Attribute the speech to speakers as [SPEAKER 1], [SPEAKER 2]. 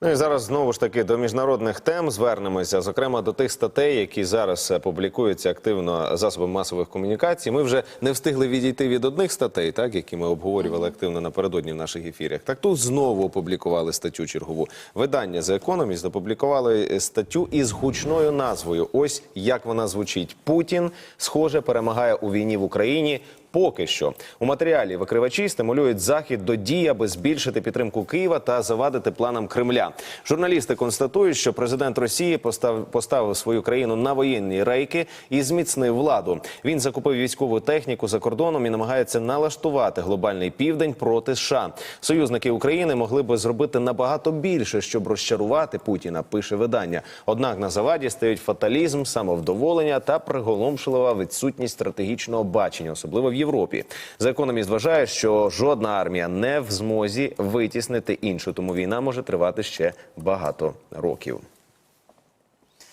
[SPEAKER 1] Ну і зараз знову ж таки до міжнародних тем звернемося, зокрема до тих статей, які зараз е, публікуються активно засобами масових комунікацій. Ми вже не встигли відійти від одних статей, так які ми обговорювали активно напередодні в наших ефірах. Так тут знову опублікували статтю чергову. Видання The Economist опублікували е, статтю із гучною назвою. Ось як вона звучить: Путін схоже перемагає у війні в Україні. Поки що у матеріалі викривачі стимулюють захід до дій, аби збільшити підтримку Києва та завадити планам Кремля. Журналісти констатують, що президент Росії постав, поставив свою країну на воєнні рейки і зміцнив владу. Він закупив військову техніку за кордоном і намагається налаштувати глобальний південь проти США. Союзники України могли би зробити набагато більше, щоб розчарувати Путіна. Пише видання. Однак на заваді стають фаталізм, самовдоволення та приголомшлива відсутність стратегічного бачення, особливо в Європі. За економіст вважає, що жодна армія не в змозі витіснити іншу, тому війна може тривати ще багато років.